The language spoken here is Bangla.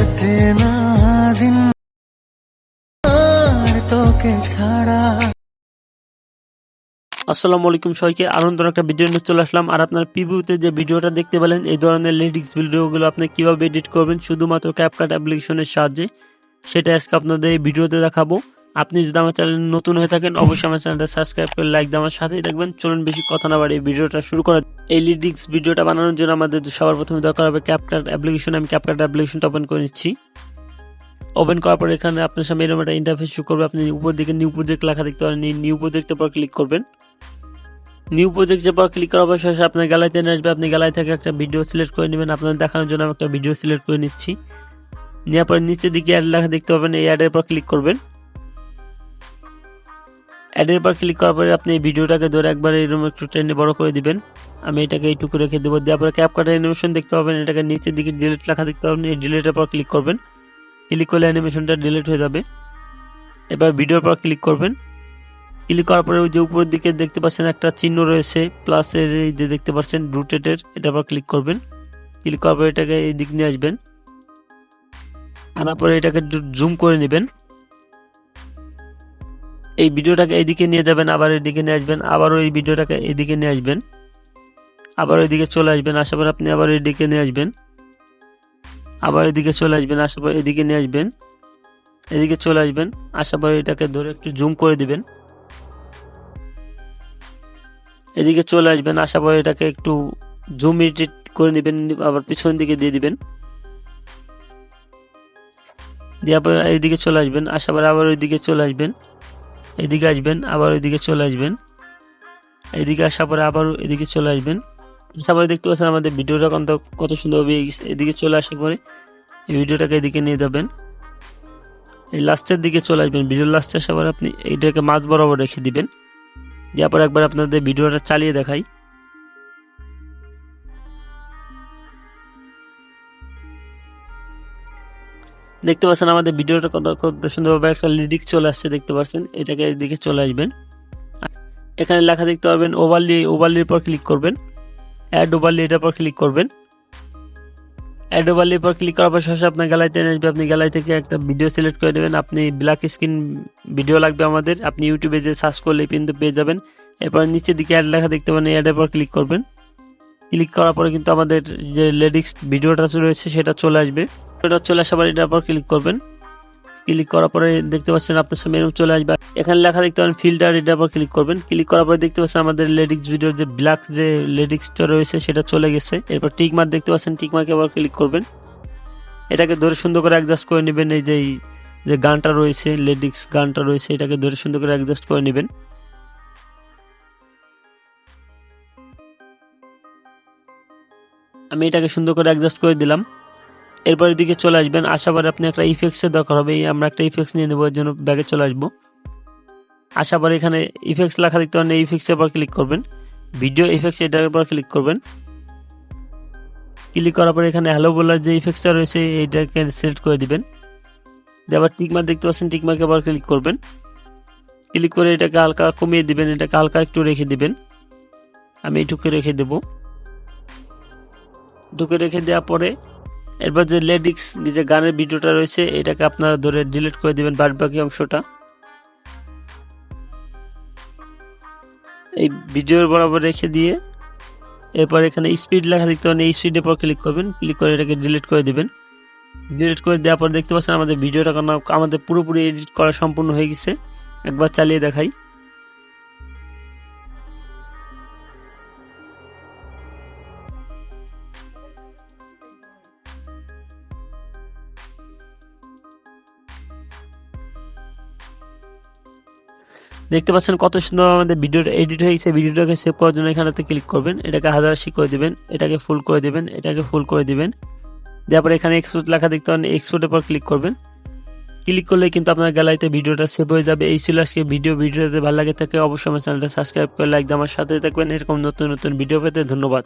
কাটে না দিন। তোকে ছাড়া। আসসালামু আলাইকুম সবাইকে, আনন্দর একটা ভিডিও নিয়ে চলে আসলাম। আর আপনার পিভিউতে যে ভিডিওটা দেখতে পেলেন, এই ধরনের লিরিক্স ভিডিওগুলো আপনি কীভাবে এডিট করবেন, শুধুমাত্র ক্যাপকাট অ্যাপ্লিকেশনের সাহায্যে, সেটা আজকে আপনাদের এই ভিডিওতে দেখাবো। আপনি যদি আমার চ্যানেল নতুন হয়ে থাকেন, অবশ্যই আমার চ্যানেলটা সাবস্ক্রাইব করে লাইক দিয়ে আমার সাথেই থাকবেন। চলুন বেশি কথা না বাড়ি ভিডিওটা শুরু করা। এই লিরিক্স ভিডিওটা বানানোর জন্য আমাদের সবার প্রথমে দরকার হবে ক্যাপকাট অ্যাপ্লিকেশন আমি ক্যাপকাট অ্যাপ্লিকেশনটা ওপেন করে নিচ্ছি। ওপেন করার পর এখানে আপনার সামনে এরকম একটা ইন্টারফেস শুরু করবে। আপনি উপর দিকে নিউ প্রজেক্ট লেখা দেখতে পারেন। নিউ প্রজেক্টের পর ক্লিক করবেন। নিউ প্রজেক্টের পর ক্লিক করার পর শেষে আপনার গ্যালারিতে নিয়ে আসবে। আপনি গ্যালারি থেকে একটা ভিডিও সিলেক্ট করে নেবেন। আপনার দেখানোর জন্য আমি একটা ভিডিও সিলেক্ট করে নিচ্ছি। নেওয়ার পর নিচের দিকে অ্যাড লেখা দেখতে পাবেন। এই অ্যাডের পর ক্লিক করবেন। অ্যাডের পর ক্লিক করার পরে আপনি এই ভিডিওটাকে ধরে একবার এরকম একটু টেনে বড় করে দিবেন। আমি এটাকে এইটুকু রেখে দেবো। দেওয়ার পরে ক্যাপ কাটার অ্যানিমেশন দেখতে পাবেন। এটাকে নিচের দিকে ডিলিট লেখা দেখতে পাবেন। এই ডিলিটের পর ক্লিক করবেন। ক্লিক করলে অ্যানিমেশনটা ডিলিট হয়ে যাবে। এবার ভিডিওর পর ক্লিক করবেন। ক্লিক করার পরে ওই যে উপরের দিকে দেখতে পাচ্ছেন একটা চিহ্ন রয়েছে। প্লাসের এই যে দেখতে পাচ্ছেন রুটেটের এটার পর ক্লিক করবেন। ক্লিক করার পরে এটাকে এই দিক নিয়ে আসবেন। আনার পরে এটাকে জুম করে নেবেন। এই ভিডিওটাকে এইদিকে নিয়ে যাবেন, আবার এদিকে নিয়ে আসবেন, আবারও এই ভিডিওটাকে এদিকে নিয়ে আসবেন, আবার ওইদিকে চলে আসবেন আসার পর আপনি আবার এদিকে নিয়ে আসবেন, আবার এদিকে চলে আসবেন আসার পর এদিকে নিয়ে আসবেন এদিকে চলে আসবেন আসার পর এটাকে ধরে একটু জুম করে দিবেন এদিকে চলে আসবেন আসার পর এটাকে একটু জুম এডিট করে নেবেন, আবার পিছন দিকে দিয়ে দিবেন, দেওয়ার পর এইদিকে চলে আসবেন আসার পর আবার ওইদিকে চলে আসবেন এদিকে আসবেন, আবার ওইদিকে চলে আসবেন। এদিকে আসার পরে আবার এদিকে চলে আসবেন। সবাই দেখতে পাচ্ছেন আমাদের ভিডিওটা কত কত সুন্দরভাবে এদিকে চলে আসার পরে এই ভিডিওটাকে এদিকে নিয়ে যাবেন। এই লাস্টের দিকে চলে আসবেন। ভিডিওর লাস্টে আসার পরে আপনি এইটাকে মাছ বরাবর রেখে দিবেন। দেওয়ার পর একবার আপনাদের ভিডিওটা চালিয়ে দেখাই। দেখতে পাচ্ছেন আমাদের ভিডিওটা কত সুন্দরভাবে একটা লিরিক চলে আসছে, দেখতে পাচ্ছেন? এটাকে এদিকে চলে আসবেন। এখানে লেখা দেখতে পারবেন ওভারলি ওভারলির পর ক্লিক করবেন। অ্যাড ওভারলি এটার পর ক্লিক করবেন। অ্যাড ওভারলির পর ক্লিক করার পর শেষে আপনার গ্যালারিতে আসবে। আপনি গ্যালারি থেকে একটা ভিডিও সিলেক্ট করে দেবেন। আপনি ব্ল্যাক স্ক্রিন ভিডিও লাগবে আমাদের। আপনি ইউটিউবে যে সার্চ করলে কিন্তু পেয়ে যাবেন। এরপর নিচের দিকে অ্যাড লেখা দেখতে পাবেন অ্যাডের পর ক্লিক করবেন। ক্লিক করার পরে কিন্তু আমাদের যে লেডিক্স ভিডিওটা রয়েছে, সেটা চলে আসবে। এটা চলে আসার এটার পর ক্লিক করবেন। ক্লিক করার পরে দেখতে পাচ্ছেন আপনার সামনে এরকম চলে আসবে। এখানে লেখা দেখতে পাবেন ফিল্টার এটার পর ক্লিক করবেন। ক্লিক করার পরে দেখতে পাচ্ছেন আমাদের লেডিক্স ভিডিওর যে ব্ল্যাক যে লেডিক্সটা রয়েছে, সেটা চলে গেছে। এরপর টিক মার্ক দেখতে পাচ্ছেন টিক মার্কে আবার ক্লিক করবেন। এটাকে ধরে সুন্দর করে অ্যাডজাস্ট করে নেবেন, এই যে যে গানটা রয়েছে লেডিক্স গানটা রয়েছে, এটাকে ধরে সুন্দর করে অ্যাডজাস্ট করে নেবেন। আমি এটাকে সুন্দর করে অ্যাডজাস্ট করে দিলাম। এরপর এদিকে চলে আসবেন। আসার আপনি একটা ইফেক্টসের দরকার হবে। আমরা একটা ইফেক্টস নিয়ে নেব, এর জন্য ব্যাগে চলে আসব। আসার এখানে ইফেক্টস লেখা দেখতে পারেন। এই ইফেক্টসের পর ক্লিক করবেন। ভিডিও ইফেক্টস এটার উপর ক্লিক করবেন। ক্লিক করার পরে এখানে হ্যালো বলার যে ইফেক্টসটা রয়েছে, এইটাকে সিলেক্ট করে দিবেন। দিয়ে আবার টিকমার্ক দেখতে পাচ্ছেন টিকমার্কে আবার ক্লিক করবেন। ক্লিক করে এটাকে হালকা কমিয়ে দিবেন, এটাকে হালকা একটু রেখে দিবেন। আমি এইটুকু রেখে দেবো। ঢুকে রেখে দেওয়ার পরে এরপর যে লেডিক্স যে গানের ভিডিওটা রয়েছে, এটাকে আপনারা ধরে ডিলিট করে দিবেন বাদ বাকি অংশটা। এই ভিডিওর বরাবর রেখে দিয়ে এরপর এখানে স্পিড লেখা দেখতে পাবেন এই স্পিডের পর ক্লিক করবেন ক্লিক করে এটাকে ডিলিট করে দেবেন। ডিলিট করে দেওয়ার পর দেখতে পাচ্ছেন আমাদের ভিডিওটা আমাদের পুরোপুরি এডিট করা সম্পূর্ণ হয়ে গেছে। একবার চালিয়ে দেখাই। দেখতে পাচ্ছেন কত সুন্দর আমাদের ভিডিওটা এডিট হয়েছে। ভিডিওটাকে সেভ করার জন্য এখানেতে ক্লিক করবেন। এটাকে হাজার আশি করে দেবেন। এটাকে ফুল করে দেবেন। এটাকে ফুল করে দেবেন। দেওয়ার পরে এখানে এক্সপোর্ট লেখা দেখতে পাবেন এক্সপোর্টের পর ক্লিক করবেন। ক্লিক করলে কিন্তু আপনার গ্যালারিতে ভিডিওটা সেভ হয়ে যাবে। এই ছিল আজকে ভিডিও ভিডিওতে ভালো লাগে থাকে, অবশ্যই আমার চ্যানেলটা সাবস্ক্রাইব করে লাইক আমার সাথে থাকবেন। এরকম নতুন নতুন ভিডিও পেতে ধন্যবাদ।